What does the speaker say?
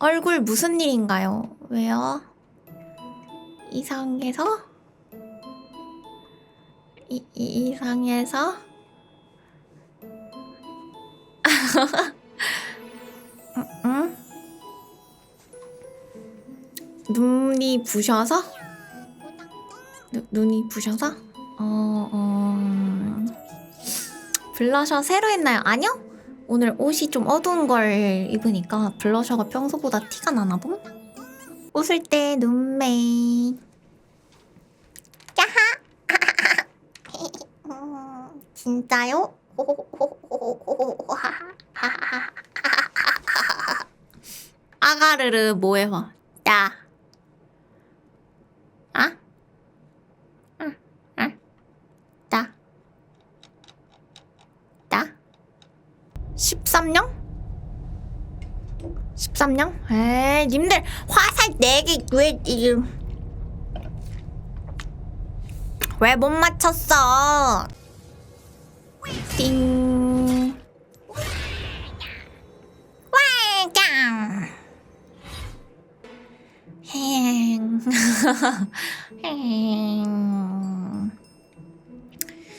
얼굴 무슨 일인가요? 왜요? 이상해서? 이, 이 이상해서? 응, 응? 눈이 부셔서? 누, 눈이 부셔서? 어, 어... 블러셔 새로 했나요? 아니요? 오늘 옷이 좀 어두운 걸 입으니까 블러셔가 평소보다 티가 나나 봄? 웃을 때 눈매. 음, 진짜요? 아가르르 뭐해봐. 야. 아? 응, 응. 나. 나. 13령? 13령? 에이, 님들 화살 4개 왜 지금 왜못 맞췄어? 띵. 와짱. 행. 행.